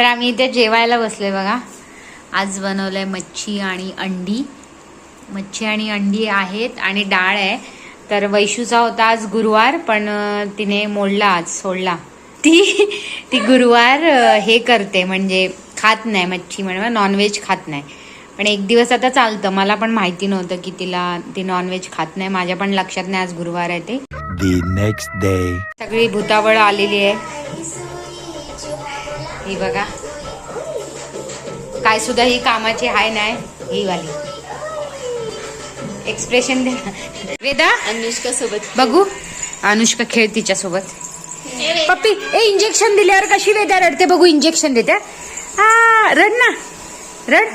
तर आम्ही इथे जेवायला बसलोय बघा. आज बनवलंय मच्छी आणि अंडी. मच्छी आणि अंडी आहेत आणि डाळ आहे. तर वैशूचा होता आज गुरुवार पण तिने मोडला आज सोडला. ती ती गुरुवार हे करते म्हणजे खात नाही मच्छी म्हणजे नॉनव्हेज खात नाही. पण एक दिवस आता चालतं. मला पण माहिती नव्हतं की तिला ती नॉनव्हेज खात नाही. माझ्या पण लक्षात नाही आज गुरुवार आहे ते. सगळी भूतावळ आलेली आहे. ही बघा. काय सुद्धा ही कामाची हाय नाही ही वाली. एक्सप्रेशन दे. वेदा अनुष्का सोबत बघू. अनुष्का खेळ तिच्या सोबत. पप्पी ए इंजेक्शन दिल्यावर कशी वेदा रडते बघू इंजेक्शन देते. हा रड ना. रड.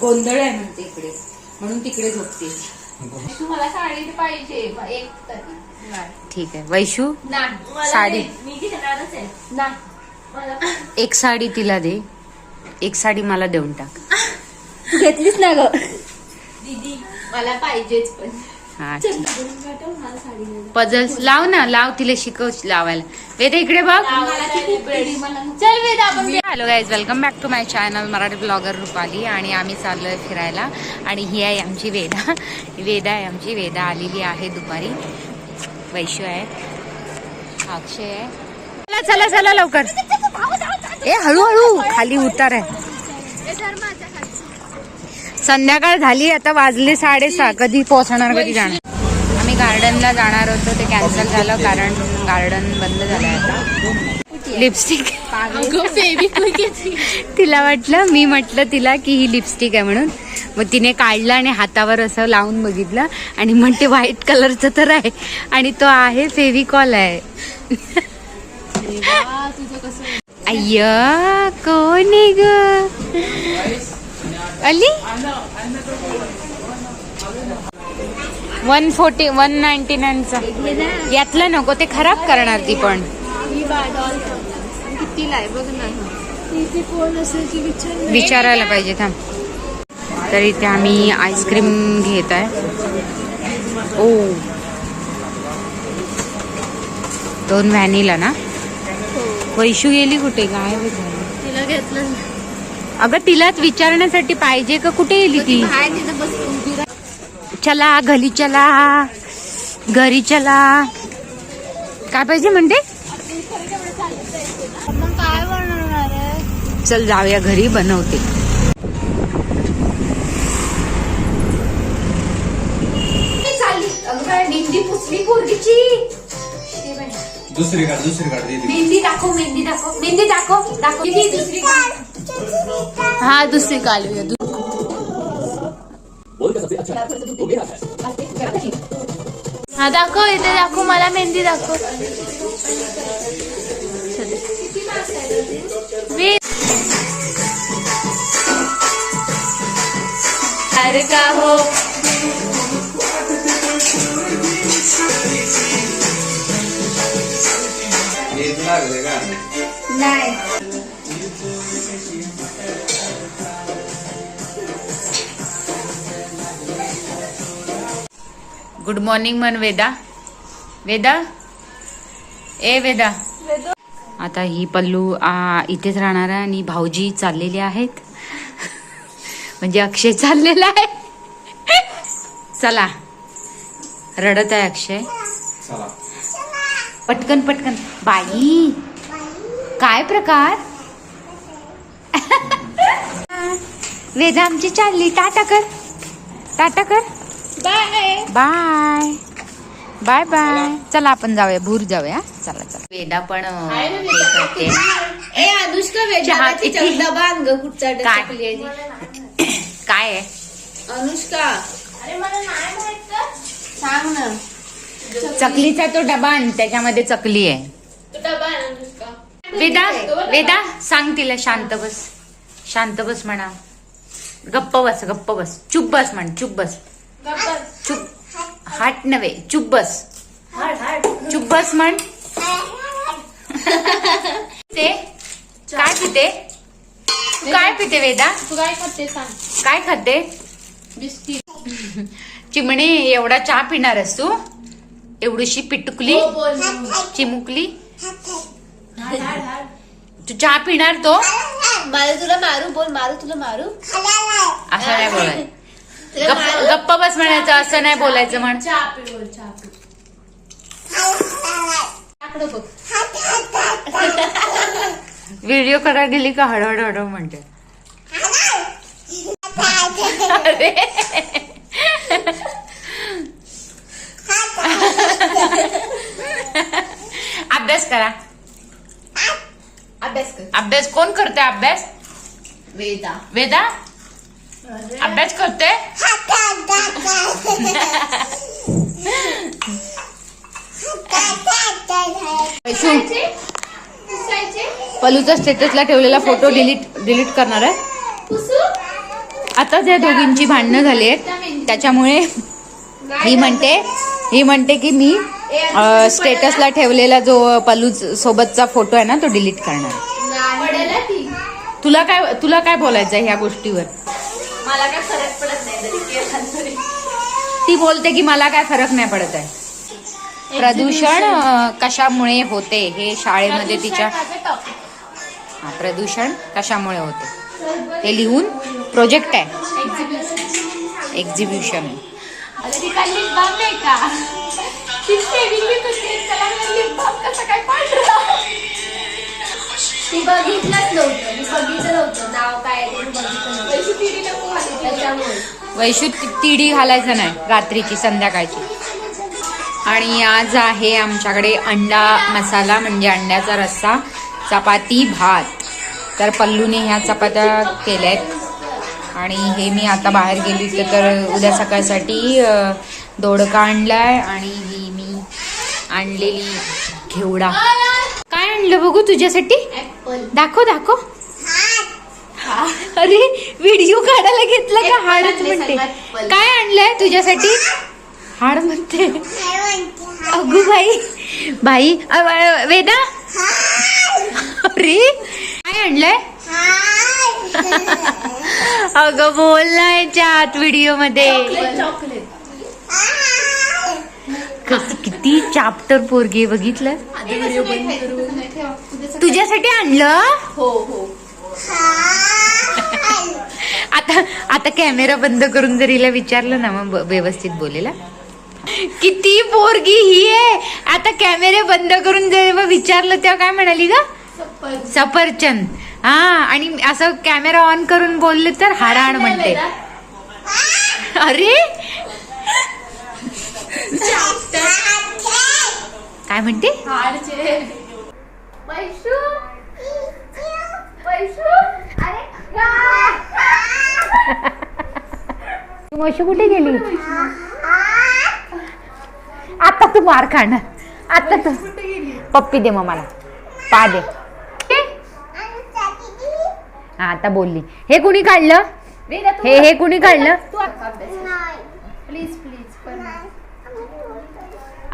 गोंधळ आहे म्हणते इकडे. म्हणून तिकडे झोपते. मला साडी पाहिजे. एक तरी. ठीक आहे. वैशू नाही. मला साडी. नाही. मी घेणारच आहे. नाही. मला एक साडी तिला दे. एक साडी मला देऊन टाक. घेतलीच ना ग? दीदी मला पाहिजेच पण. हा. पझल्स लाव ना लाव तिला शिकव लावायला वेद इकडे बघ चल वेद आपण hello guys welcome back to my channel Marathi blogger Rupali आणि आम्ही चाललोय फिरायला आणि ही आहे आमची वेदा वेदा आहे आमची वेदा आलेली आहे दुपारी वैशू आहे अक्षय आहे चला चला चला लवकर ए हळूहळू खाली उतार आहे संध्याकाळ झाली आता वाजले साडेसहा. कधी पोहोचणार कधी जाणार? आम्ही गार्डनला जाणार होतो ते कॅन्सल झालं कारण गार्डन बंद झालंय आता. लिपस्टिक. तिला वाटलं मी म्हटलं तिला की ही लिपस्टिक आहे म्हणून. मग तिने काढलं आणि हातावर असं लावून बघितलं आणि म्हणते व्हाईट कलरचं तर आहे. आणि तो आहे फेविकॉल आहे. अय्या कोण ग? अली? वन फोर्टी वन नाईन्टी नाईनचा यातलं नको ते खराब करणार ती पण. विचारायला पाहिजे थांब. तर इथे आम्ही आईस्क्रीम घेत आहे ओ. दोन व्हॅनिला ना? हो. वैशू गेली कुठे? काय तिला घेतलं अगं तिलाच विचारण्यासाठी पाहिजे का? कुठे गेली ती. चला घरी चला. घरी चला. काय पाहिजे म्हणते मग काय बनवणार आहे चल जाऊया घरी बनवते. चालली अगं बाई, मेहंदी पुसली पोरगीची. दुसरी काढ दुसरी काढ मेहंदी दाखव मेहंदी दाखव. मेहंदी दाखव दाखव. दुसरी काढ. हा दुसरी काढूया दु- हा दाखव इथे दाखव मला मेहंदी दाखव. वी- अरे का हो. गुड मॉर्निंग मन वेदा वेदा ए वेदा आता ही पल्लू इथेच राहणार आहे आणि भाऊजी चाललेले आहेत. म्हणजे अक्षय चाललेला आहे. चला. रडत आहे अक्षय. पटकन पटकन. बाई. काय प्रकार? वेदा आमची चालली. टाटा कर. टाटा कर. बाय. Bye bye. बाय चला आपण जाऊया भूर जाऊया. चला चला. वेदा पण हे अनुष्का कुठचा काय? चकली आहे? ती. काय आहे? अनुष्का. अरे मला नाही माहीत? सांग ना. चकलीचा तो डबा आण त्याच्यामध्ये चकली आहे. तो डबा आण अनुष्का. वेदा वेदा सांग तिला शांत बस. शांत बस म्हणा. गप्प बस गप्प बस. चुप बस म्हण चुप बस. चुप. हाट नव्हे चुप बस. चुप बस म्हण. ते काय पिते? तू काय पिते वेदा? तू काय खाते सांग. काय खाते? बिस्किट. चिमणी एवढा चहा पिणारस तू? एवढीशी पिटुकली? हो, चिमुकली? तू चहा पिणार तो? मला तुला मारू बोल मारू तुला मारू. असं नाही बोलायचं? तुला गप्प बस म्हणायचं असं नाही बोलायचं म्हण. चहा पी बोल. चहा पी आकडं बघ. व्हिडिओ करा गेली का हळहळ हळू म्हणते. अरे. अभ्यास करा. अभ्यास कर. अभ्यास कोण करते अभ्यास? वेदा. वेदा? अभ्यास करते पलूचा स्टेटसला ठेवलेला फोटो डिलीट डिलीट करणार आहे. आता त्या दोघींची भांडणं झाली आहेत. त्याच्यामुळे ही म्हणते ही म्हणते की मी स्टेटसला ठेवलेला जो पलू सोबतचा फोटो आहे ना तो डिलीट करणार तुला काय तुला काय बोलायचं आहे ह्या गोष्टीवर? मला काय फरक पडत नाही ती बोलते की मला काय फरक नाही पडत आहे. प्रदूषण अं, कशामुळे होते हे शाळेमध्ये तिच्या हा, प्रदूषण कशामुळे होते? हे लिहून प्रोजेक्ट आहे एक्झिबिशन आहे अरे ती काय लिप बाम नाही का? ती सेविंग लिप होती त्याला लिप बाम कसं काय पांढरा ती बघितलंच नव्हतं मी बघितलं नव्हतं. नाव काय आहे ते मी बघितलं नव्हतं. वैशू तिडी घालायचं नाही रात्रीची संध्याकाळची. आणि आज आहे आमच्याकडे अंडा मसाला म्हणजे अंड्याचा रस्सा चपाती भात. तर पल्लूने ह्या चपात्या केल्यात. आणि हे मी आता बाहेर गेली होते तर उद्या सकाळसाठी दोडका आणलाय आणि ही मी आणलेली घेवडा. काय आणलं बघू तुझ्यासाठी? दाखव दाखव. अरे व्हिडिओ काढायला घेतला का? हाडच म्हणते. काय आणलंय तुझ्यासाठी? हाड म्हणते. अगू बाई. बाई वेदा? अरे काय आणलंय? अगं बोल चात व्हिडिओमध्ये किती चाप्टर पोरगी बघितलं? तुझ्यासाठी आणलं? हो हो. आता आता कॅमेरा बंद करून जर हिला विचारलं ना मग व्यवस्थित बोलेला किती पोरगी ही आहे. आता कॅमेरे बंद करून जेव्हा विचारलं तेव्हा काय म्हणाली ग. सफरचंद. हा आणि असं कॅमेरा ऑन करून बोलले तर हाडाहाड म्हणते. अरे! काय म्हणते? अरे मशी कुठे गेली? आता तू मार खाणार. आता तू. पप्पी दे मग मला. पा दे. हा आता बोलली. हे कुणी काढलं? तू हे हे कुणी काढलं? तू प्लीज प्लीज.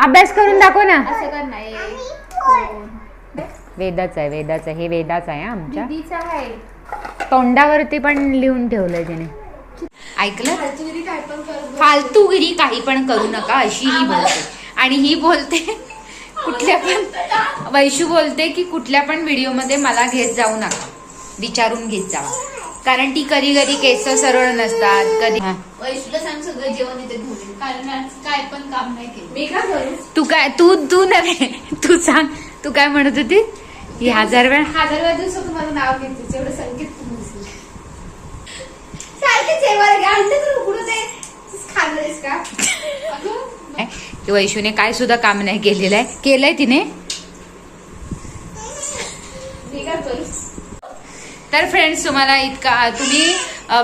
अभ्यास करून दाखव ना. वेदाच आहे वेदाच आहे. हे वेदाच आहे आमच्या. तोंडावरती पण लिहून ठेवलंय तिने. ऐकलं? फालतूगिरी काही पण करू नका अशी ही बोलते. आणि ही बोलते कुठल्या पण वैशू बोलते की कुठल्या पण व्हिडिओमध्ये मला घेत जाऊ नका. विचारून घेत जावा कारण ती कधी कधी केस सरळ नसतात कधी. वैशूला सांग सगळं जेवण इथे घेऊन ये. कारण आज काय पण काम नाही केलं. मी का करू? तू काय तू तू नव्हे. तू सांग. तू काय म्हणत होती? ही हजार वेळ? हजार वेळा दिवसात तुम्हाला नाव घेते. एवढं संकेत का? वैशूने काय सुद्धा काम नाही केलेलं आहे? केलंय तिने? तर फ्रेंड्स तुम्हाला इतका तुम्ही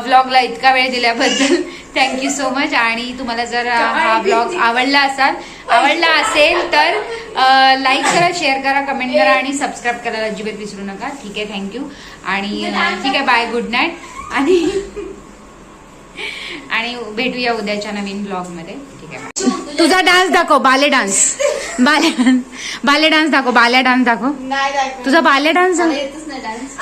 ब्लॉगला इतका वेळ दिल्याबद्दल थँक्यू सो मच आणि तुम्हाला जर हा ब्लॉग आवडला असाल आवडला असेल तर लाईक करा शेअर करा कमेंट करा आणि सबस्क्राईब करायला अजिबात विसरू नका. ठीक आहे थँक्यू आणि ठीक आहे बाय गुड नाईट आणि आणि भेटूया उद्याच्या नवीन ब्लॉगमध्ये ठीक आहे. तुझा डान्स दाखव बाले डान्स बाले बाले डान्स दाखव बाल्या डान्स दाखव. नाही दाखव. तुझा बाले डान्स मला येतच नाही डान्स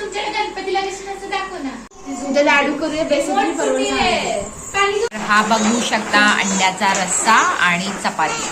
तुमच्याकडे गणपतीला कशी दाखव ना. लाडू करूया बेसन काही तर हा बघू शकता अंड्याचा रस्सा आणि चपाती.